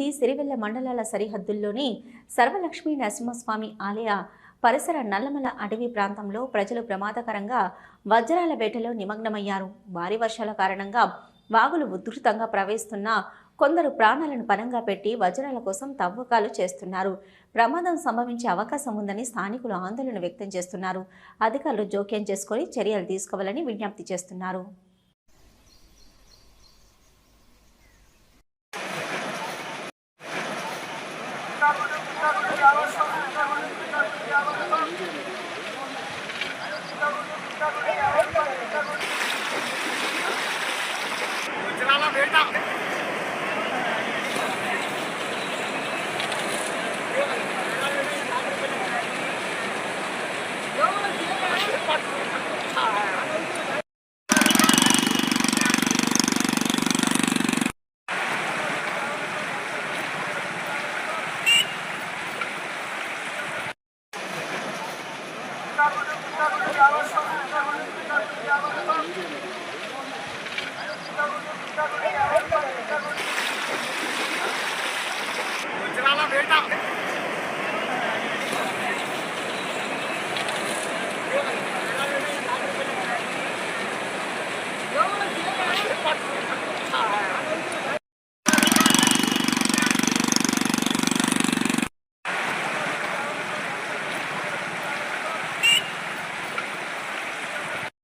మంది సిరివెల్ల మండలాల సరిహద్దుల్లోని సర్వలక్ష్మీ నరసింహస్వామి ఆలయ పరిసర నల్లమల అటవీ ప్రాంతంలో ప్రజలు ప్రమాదకరంగా వజ్రాల వేటలో నిమగ్నమయ్యారు. భారీ వర్షాల కారణంగా వాగులు ఉధృతంగా ప్రవహిస్తున్న కొందరు ప్రాణాలను పరంగా పెట్టి వజ్రాల కోసం తవ్వకాలు చేస్తున్నారు. ప్రమాదం సంభవించే అవకాశం ఉందని స్థానికులు ఆందోళన వ్యక్తం చేస్తున్నారు. అధికారులు జోక్యం చేసుకొని చర్యలు తీసుకోవాలని విజ్ఞప్తి చేస్తున్నారు. Get out of here now!